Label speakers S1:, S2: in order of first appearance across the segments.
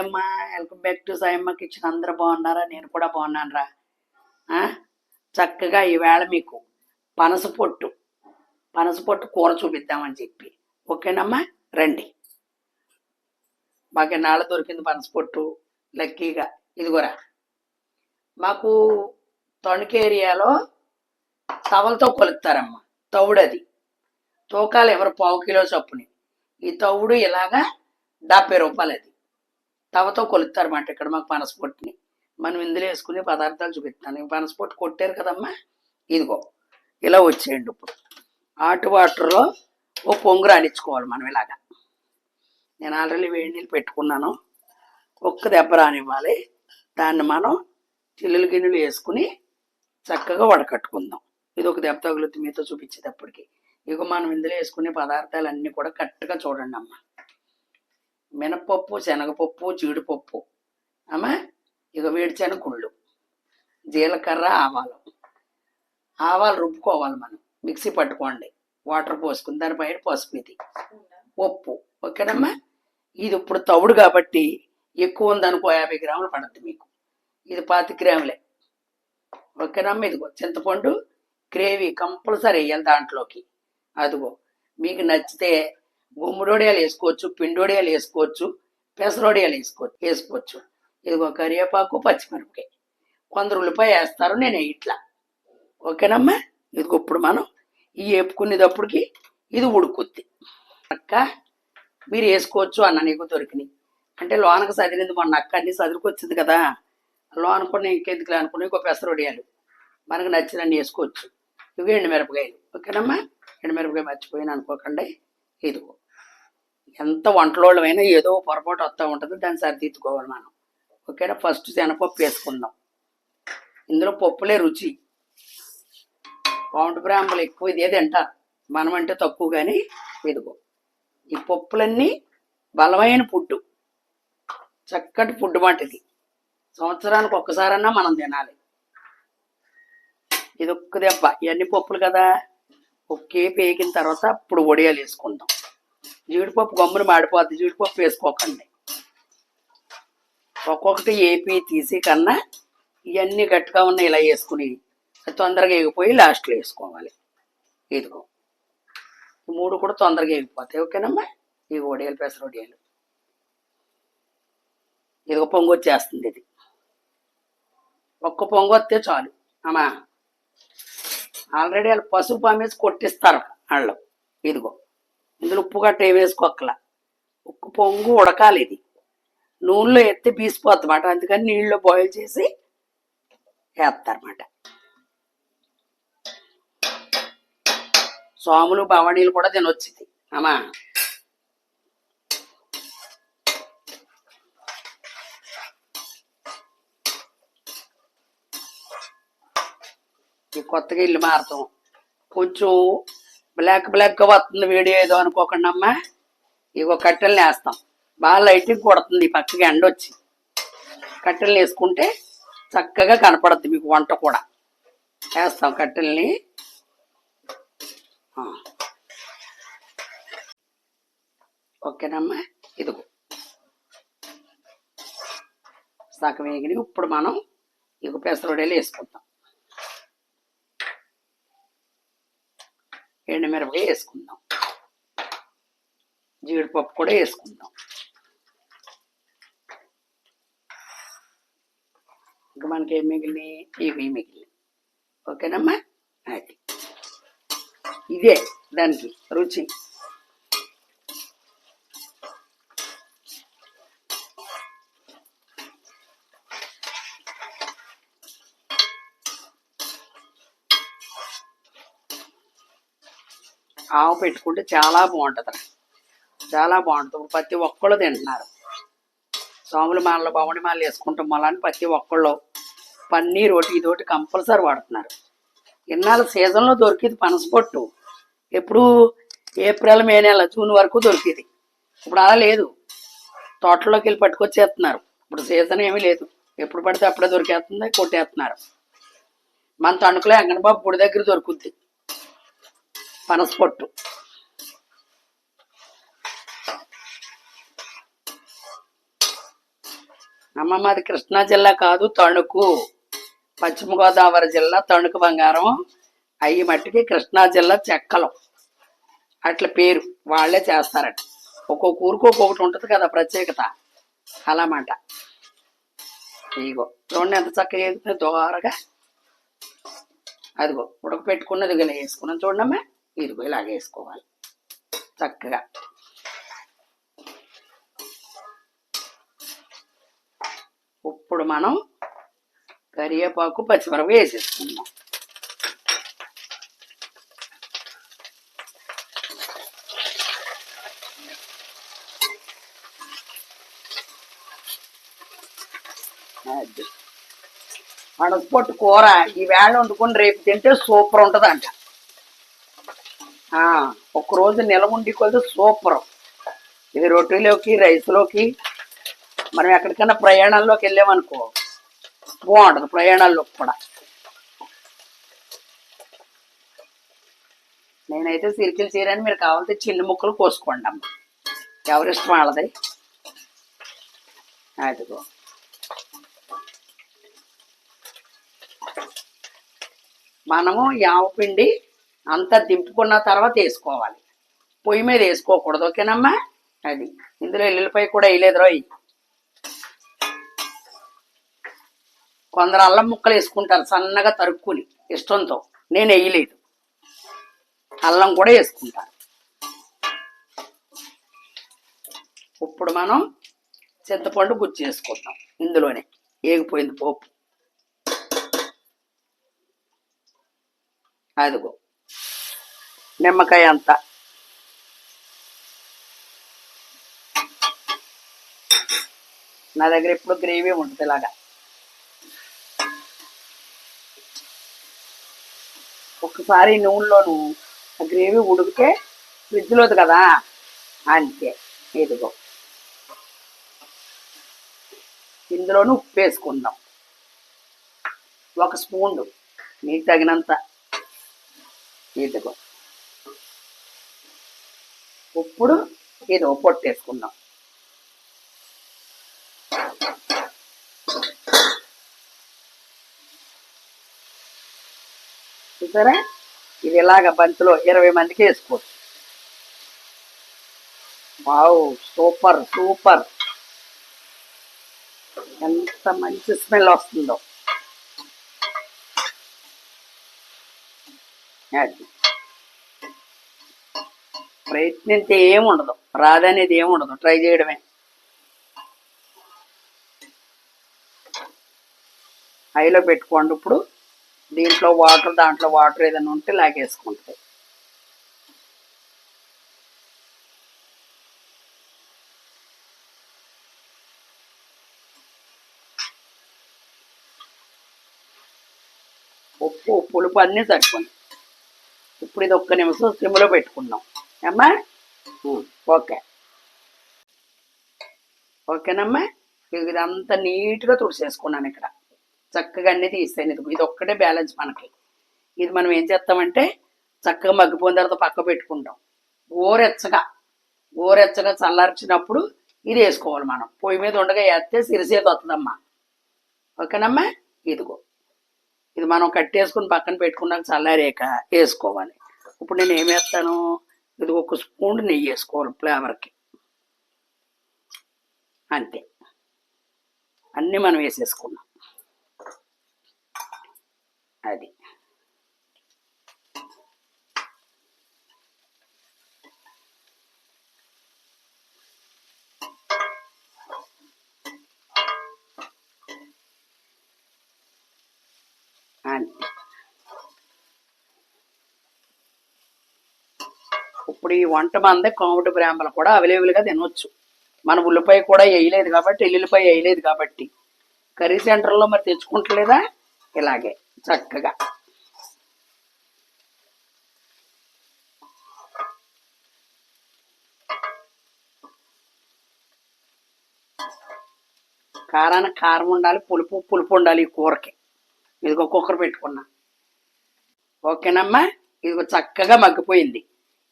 S1: అమ్మ welcome back to Sayamma kitchen. అందరూ బాగున్నారా? నేను కూడా బాగున్నాను రా చక్కగా ఈవేళ మీకు పనస పొట్టు పనస పొట్టు కూర చూపిద్దామని చెప్పి. ఓకేనమ్మా? రండి. మాకు నాళ్ళ దొరికింది పనస పొట్టు? లక్కీగా. ఇదిగోరా. మాకు తణుకు ఏరియాలో తవలతో కొలుస్తారమ్మా. తవుడది. తూకాలు ఎవరు పావు కిలో చొప్పుని. ఈ తవుడు ఇలాగా డెబ్బై రూపాయలు అది తవతో కొలుస్తారన్నమాట ఇక్కడ మాకు పనసపొట్టుని. మనం ఇందులో వేసుకునే పదార్థాలు చూపిస్తాను. ఈ పనసపొట్టు కొట్టారు కదమ్మా? ఇదిగో ఇలా వచ్చేయండి ఇప్పుడు. హాట్ వాటర్లో ఓ పొంగు రానిచ్చుకోవాలి మనం ఇలాగా. నేను ఆల్రెడీ వేడి నీళ్ళు పెట్టుకున్నాను. ఒక్క దెబ్బ రానివ్వాలి. దాన్ని మనం చిల్లులు గిన్నెలు వేసుకుని చక్కగా వడకట్టుకుందాం. ఇది ఒక దెబ్బ తగులుతుంది మీతో చూపించేటప్పటికి. ఇక మనం ఇందులో వేసుకునే పదార్థాలన్నీ కూడా కరెక్ట్గా చూడండి అమ్మ మినపప్పు శనగపప్పు జీడిపప్పు. అమ్మా ఇక వేడిచెన గుళ్ళు. జీలకర్ర ఆవాలు. ఆవాలు రుబ్బుకోవాలి మనం. మిక్సీ పట్టుకోండి. వాటర్ పోసుకుని దానిపైన పసుపు ఇది. ఉప్పు. ఓకేనమ్మా? ఇది ఇప్పుడు తవుడు కాబట్టి ఎక్కువ ఉందనుకో యాభై గ్రాములు పడుతుంది మీకు. ఇది పాతి గ్రాములే. ఓకేనమ్మా ఇదిగో చింతపండు గ్రేవీ కంపల్సరీ వేయాలి దాంట్లోకి. అదిగో మీకు నచ్చితే గుమ్మడోడియాలు వేసుకోవచ్చు పిండోడియాలు వేసుకోవచ్చు పెసరోడియాలు వేసుకోవచ్చు వేసుకోవచ్చు. ఇదిగో కరివేపాకు పచ్చిమిరపకాయ. కొందరు ఉల్లిపాయ వేస్తారు నేను ఇట్లా. ఓకేనమ్మా? ఇదిగో ఇప్పుడు మనం ఈ వేపుకునేటప్పటికి ఇది ఉడుకుద్ది. అక్క మీరు వేసుకోవచ్చు అన్న నీకు దొరికినాయి. అంటే లోనకు చదివింది మొన్న అక్క అన్ని చదువుకొచ్చింది కదా. లో అనుకుని ఇంకెందుకు అనుకుని ఇంకో పెసరొడియాలు. మనకు నచ్చినన్ని వేసుకోవచ్చు. ఇవి ఎండుమిరపకాయలు. ఓకేనమ్మా? ఎండుమిరపకాయ మర్చిపోయిన అనుకోకండి. ఇదిగో. ఎంత వంటలోళ్ళమైనా ఏదో పొరపాటు వస్తూ ఉంటుంది దాన్ని సరిదిద్దుకోవాలి మనం. ఓకేనా? ఫస్ట్ శనగపప్పు వేసుకుందాం. ఇందులో పప్పులే రుచి. పౌండ్ బ్రాహ్మలు ఎక్కువ ఇదే తింటారు మనం అంటే తక్కువ కానీ ఇదిగో. ఈ పప్పులన్నీ బలమైన ఫుడ్ చక్కటి ఫుడ్ వంటిది సంవత్సరానికి ఒక్కసారన్నా మనం తినాలి. ఇది ఒక్క దెబ్బ ఇవన్నీ పప్పులు కదా. ఒకే పేకిన తర్వాత అప్పుడు వడియాలు వేసుకుందాం. జీడిపప్పు గమ్మున మాడిపోద్ది జీడిపప్పు వేసుకోకండి. ఒక్కొక్కటి ఏపీ తీసి కన్నా ఇవన్నీ గట్టిగా ఉన్నాయి ఇలా వేసుకుని తొందరగా ఎగిపోయి లాస్ట్లో వేసుకోవాలి. ఇదిగో. ఈ మూడు కూడా తొందరగా ఎగిపోతాయి ఓకేనమ్మా? ఈ వడియాలు పెసర వడియాలు. ఇదిగో పొంగు వచ్చేస్తుంది ఇది. ఒక్క పొంగు వస్తే చాలు. అమ్మా. ఆల్రెడీ వాళ్ళు పసుపు అమ్మేసి కొట్టిస్తారు వాళ్ళు. ఇదిగో. ఇందులో ఉప్పు గట్ట ఏం వేసుకోక్కల? ఉప్పు పొంగు ఉడకాలి ఇది. నూనెలో ఎత్తి పీసిపోద్దన్నమాట అందుకని నీళ్ళలో బాయిల్ చేసి వేస్తారన్నమాట. సోములు బవణీలు కూడా తినొచ్చింది. అమ్మా. ఈ కొత్తగా ఇల్లు మారుతాం. కొంచెం బ్లాక్ బ్లాక్గా వస్తుంది వీడియో ఏదో అనుకోకుండా అమ్మా. ఇగో కట్టెలని వేస్తాం బాగా లైటింగ్ కొడుతుంది పక్కకి ఎండ వచ్చి. కట్టెలు వేసుకుంటే చక్కగా కనపడుద్ది మీకు వంట కూడా. వేస్తాం కట్టెల్ని. ఓకేనమ్మా. ఇదిగో. సగం వేగిని ఇప్పుడు మనం ఇక పెసరొడేలు వేసుకుంటాం. ఎండుమిరపకాయ వేసుకుందాం. జీడిపప్పు కూడా వేసుకుందాం. ఇంకా మనకి ఏం మిగిలినాయి? ఇవి మిగిలి ఓకేనమ్మా? అది ఇదే దానికి రుచి. ఆవు పెట్టుకుంటే చాలా బాగుంటుంది. చాలా బాగుంటుంది. ఇప్పుడు ప్రతి ఒక్కళ్ళు తింటున్నారు. సోముల మాలలు బొమ్మడి మాలలు వేసుకుంటాం మళ్ళీ ప్రతి ఒక్కళ్ళు పన్నీర్ ఒకటి ఇదొకటి కంపల్సరీ వాడుతున్నారు. ఇన్నాళ్ళ సీజన్లో దొరికేది పనసపొట్టు. ఎప్పుడు ఏప్రిల్ మే నెల జూన్ వరకు దొరికేది. ఇప్పుడు అలా లేదు. తోటలోకి వెళ్ళి పట్టుకొచ్చేస్తున్నారు. ఇప్పుడు సీజన్ ఏమీ లేదు. ఎప్పుడు పడితే అప్పుడే దొరికేస్తుంది కొట్టేస్తున్నారు. మన తణుకులో అంగన్బాబు గుడి దగ్గర దొరుకుద్ది. పనసపొట్టు. అమ్మమ్మది కృష్ణా జిల్లా కాదు తణుకు. పశ్చిమ గోదావరి జిల్లా తణుకు బంగారం. అయ్యి మట్టికి కృష్ణా జిల్లా చెక్కలం. అట్ల పేరు వాళ్ళే చేస్తారట. ఒక్కొక్క ఊరికి ఒక్కొక్కటి ఉంటుంది కదా ప్రత్యేకత. అలామాట. ఇగో చూడండి ఎంత చక్కగా ఎదుగుతుంది దోరగా. అదిగో ఉడకపెట్టుకున్నది ఇలా వేసుకున్నాం చూడమ్మా ఇరుగు లాగేసుకోవాలి. చక్కగా. ఇప్పుడు మనం కరివేపాకు పచ్చిమిరప వేసేసుకుందాం. అది. పనసపొట్టు కూర ఈ వేళ వండుకొని రేపు తింటే సూపర్ ఉంటుందంట. ఒక రోజు నిలవ ఉండి కొద్ది సూపర్. ఇది రొట్టెలోకి రైస్లోకి. మనం ఎక్కడికైనా ప్రయాణాల్లోకి వెళ్ళామనుకో బాగుంటుంది ప్రయాణాల్లోకి కూడా. నేనైతే సిరికిలు చీరని మీరు కావాలంటే చిన్న ముక్కలు కోసుకోండి అమ్మ. ఎవరిష్టం వాళ్ళది? అదిగో మనము యావపిండి అంతా దింపుకున్న తర్వాత వేసుకోవాలి. పొయ్యి మీద వేసుకోకూడదు ఓకేనమ్మా? అది. ఇందులో ఎల్లుల్లిపాయ కూడా వేయలేదు రోయ్. కొందరు అల్లం ముక్కలు వేసుకుంటారు సన్నగా తరుక్కుని ఇష్టంతో. నేను వేయలేదు. అల్లం కూడా వేసుకుంటాను ఇప్పుడు మనం చింతపండు గుజ్జు చేసుకుంటాం ఇందులోనే. ఏగిపోయింది పోపు. అదిగో. నిమ్మకాయ అంత. నా దగ్గర ఎప్పుడు గ్రేవీ ఉంటుంది ఇలాగా. ఒకసారి నూనెలోను ఆ గ్రేవీ ఉడికితే ఫ్రిడ్జ్లోది కదా? అంతే ఇదిగో. ఇందులోనూ ఉప్పు వేసుకుందాం. ఒక స్పూన్ నీకు తగినంత. ఇదిగో. ఇప్పుడు ఇది పొట్టు వేసుకుందాం. చూసారా? ఇది ఇలాగ బంతిలో ఇరవై మందికి వేసుకోవచ్చు. Wow super super. ఎంత మంచి స్మెల్ వస్తుందో. అది. ప్రయత్నించే ఏమి ఉండదు రాదనేది ఏమి ఉండదు ట్రై చేయడమే. హైలో పెట్టుకోండి ఇప్పుడు. దీంట్లో వాటర్ దాంట్లో వాటర్ ఏదైనా ఉంటే లాగేసుకుంటుంది. ఉప్పు పులుపు అన్నీ సరిపోయి ఇప్పుడు ఇది ఒక్క నిమిషం సిమ్లో పెట్టుకుందాం. అమ్మా? ఓకే. ఓకేనమ్మా? ఇదంతా నీట్గా తుడిసేసుకున్నాను ఇక్కడ. చక్కగా అన్నీ తీస్తాను ఇది ఇది ఒక్కటే బ్యాలెన్స్ మనకి. ఇది మనం ఏం చేస్తామంటే చక్కగా మగ్గిపోయిన తర్వాత పక్క పెట్టుకుంటాం. గోరెచ్చగా గోరెచ్చగా చల్లార్చినప్పుడు ఇది వేసుకోవాలి మనం. పొయ్యి మీద ఉండగా వేస్తే సిరిసేది వస్తుందమ్మా ఓకేనమ్మా? ఇదిగో. ఇది మనం కట్టేసుకుని పక్కన పెట్టుకున్నాక చల్లారాక వేసుకోవాలి. ఇప్పుడు నేను ఏం వేస్తాను? ఇది ఒక స్పూన్ నెయ్యి వేసుకోవాలి ఫ్లేవర్కి. అంతే. అన్నీ మనం వేసేసుకున్నాం. అది. అంతే. ఇప్పుడు ఈ వంట మందే కోమటి బ్రాహ్మలు కూడా అవైలబుల్గా తినవచ్చు మన ఉల్లిపాయ కూడా వేయలేదు కాబట్టి ఎల్లుల్లిపాయ వేయలేదు కాబట్టి. కర్రీ సెంటర్లో మరి తెచ్చుకుంటలేదా? ఇలాగే చక్కగా. కారానికి కారం ఉండాలి పులుపు పులుపు ఉండాలి ఈ కూరకి. ఇదిగో కుక్కర్ పెట్టుకున్నా. ఓకేనమ్మా? ఇదిగో చక్కగా మగ్గిపోయింది.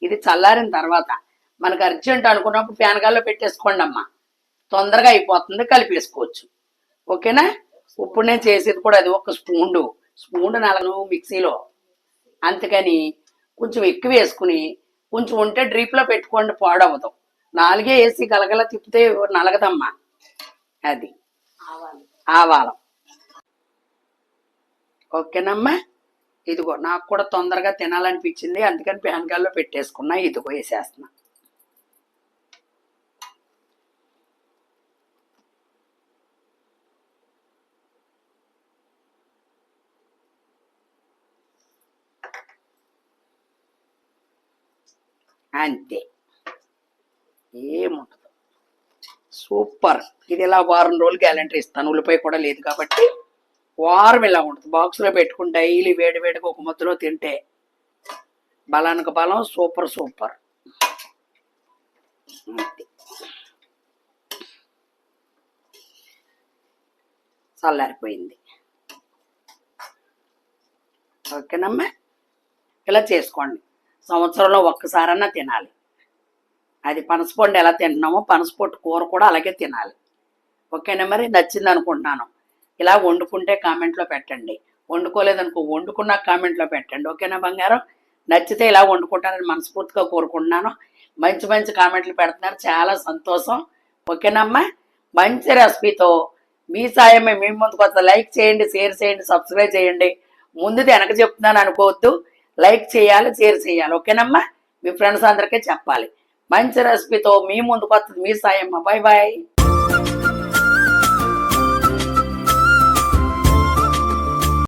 S1: ఇది చల్లారిన తర్వాత మనకు అర్జెంట్ అనుకున్నప్పుడు ప్యానగాల్లో పెట్టేసుకోండి అమ్మా. తొందరగా అయిపోతుంది కలిపేసుకోవచ్చు. ఓకేనా? ఇప్పుడు నేను చేసేది కూడా అది ఒక స్పూన్. స్పూన్ నలగను మిక్సీలో. అందుకని కొంచెం ఎక్కువ వేసుకుని కొంచెం ఉంటే డ్రీప్లో పెట్టుకోండి పాడవదు నాలుగే వేసి గలగల తిప్పితే నలగదమ్మా. అది.
S2: ఆవాలు.
S1: ఆవాలం. ఓకేనమ్మా? ఇదిగో నాకు కూడా తొందరగా తినాలనిపించింది అందుకని ప్యాన్గాల్లో పెట్టేసుకున్నా ఇదిగో వేసేస్తున్నా. అంతే. ఏముండదు. సూపర్. ఇది ఇలా వారం రోజులు గ్యాలంటరీ ఇస్తాను. ఉల్లిపాయ కూడా లేదు కాబట్టి వారం ఇలా ఉంటుంది. బాక్స్లో పెట్టుకుని డైలీ వేడి వేడిగా ఒక ముద్దలో తింటే బలానికి బలం సూపర్ సూపర్. చల్లారిపోయింది. ఓకేనమ్మా? ఇలా చేసుకోండి. సంవత్సరంలో ఒక్కసారన్నా తినాలి. అది పనసపండు ఎలా తింటున్నామో పనసపొట్టు కూర కూడా అలాగే తినాలి. ఓకేనా మరి? నచ్చింది అనుకుంటున్నాను ఇలా వండుకుంటే కామెంట్లో పెట్టండి. వండుకోలేదనుకో వండుకున్న కామెంట్లో పెట్టండి. ఓకేనా బంగారం? నచ్చితే ఇలా వండుకుంటారని మనస్ఫూర్తిగా కోరుకుంటున్నాను. మంచి మంచి కామెంట్లు పెడుతున్నారు. చాలా సంతోషం. ఓకేనమ్మా? మంచి రెసిపీతో మీ సాయమే మీ ముందుకు వస్తా. లైక్ చేయండి షేర్ చేయండి సబ్స్క్రైబ్ చేయండి. ముందుది వెనక చెప్తున్నాను అనుకోవద్దు. లైక్ చేయాలి షేర్ చేయాలి. ఓకేనమ్మా? మీ ఫ్రెండ్స్ అందరికీ చెప్పాలి. మంచి రెసిపీతో మీ ముందుకు వస్తుంది. మీ సాయమ్మ. Bye bye